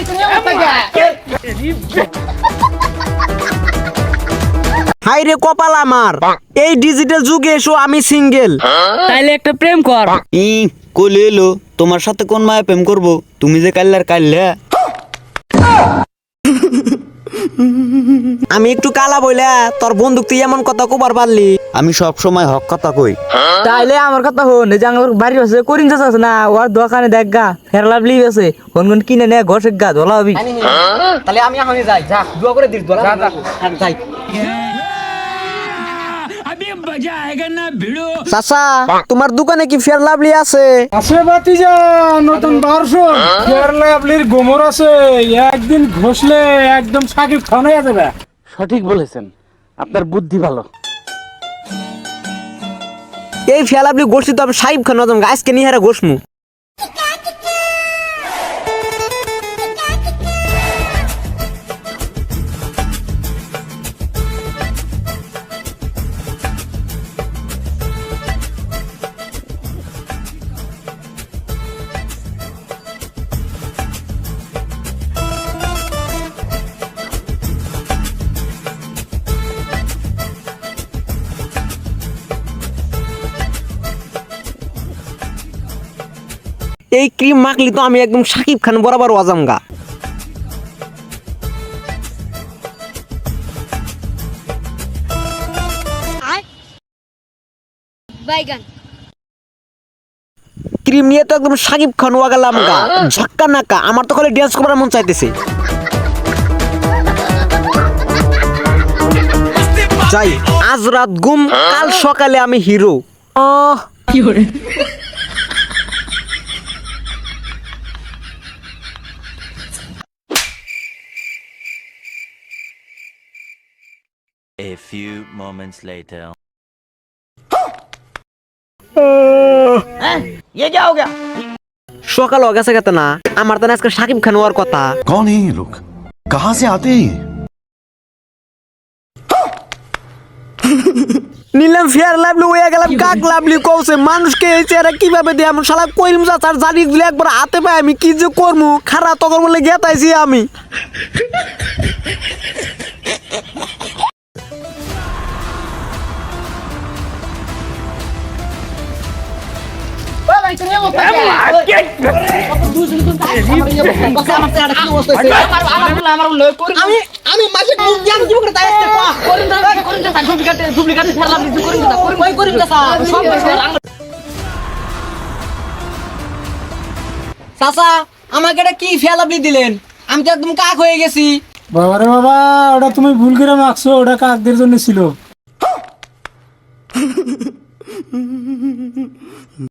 High রে কপাল আমার। এই ডিজিটাল যুগে এসো আমি সিঙ্গেল। তাইলে একটা প্রেম কর। ই কলে এলো তোমার সাথে কোন মায়া প্রেম করব? তুমি যে কাল্লার কাল্লা। আমি একটু কালা বইলা তোর বন্দুক তুই এমন কথা কবার পারলি? আমি সব সময় হক কথা কই। তাইলে আমার কথা হন এই যে আমার বাড়ির আছে করিন যাস আছে না ওর দোকানে দেখ গা ফেরলা লিভ আছে কোন কোন কিনে নে ঘর গা ধোলা হবি। তাহলে আমি এখন যাই যা দোয়া করে দিস দোয়া যাই। চাচা তোমার দোকানে কি ফেয়ার লাভলি আছে? আছে বাতিজা নতুন বারশো ফেয়ার লাভলির গোমর আছে। একদিন ঘষলে একদম সাকিব খান হয়ে যাবে। সঠিক বলেছেন। আপনার বুদ্ধি ভালো। এই ফেয়ার লাভলি গোষ্ঠী তো আমি সাহিব খান আজকে নিহারা হারা গোসমু এই ক্রিম মাখলি তো আমি একদম সাকিব খান বরাবর ওয়াজামগা। বাইগান ক্রিম নিয়ে তো একদম সাকিব খান ওয়াগালাম গা ঝক্কা নাকা আমার তো খালি ড্যান্স করার মন চাইতেছে। যাই আজ রাত ঘুম কাল সকালে আমি হিরো। আহ। A few moments later. সকাল হয়ে গেছে গেতে না আমার তো না আজকে সাকিব খান হওয়ার কথা कौन है ये लोग कहाँ से आते हैं ये নিলাম ফেয়ার লাভলি হয়ে গেলাম কাক লাভলি কৌছে মানুষকে এই চেহারা কিভাবে দিয়ে আমি শালা কইলাম চাচার জানি দিলে একবার হাতে পাই আমি কি যে করবো খারাপ তখন বলে গেতাইছি আমি আমি আমি মাসে আমি কি করে তাই চাচা আমাকে এটা কি ফেলাবলি দিলেন? আমি তো একদম কাক হয়ে গেছি। বাবা রে বাবা ওটা তুমি ভুল করে মাখছো ওটা কাকদের জন্য ছিল।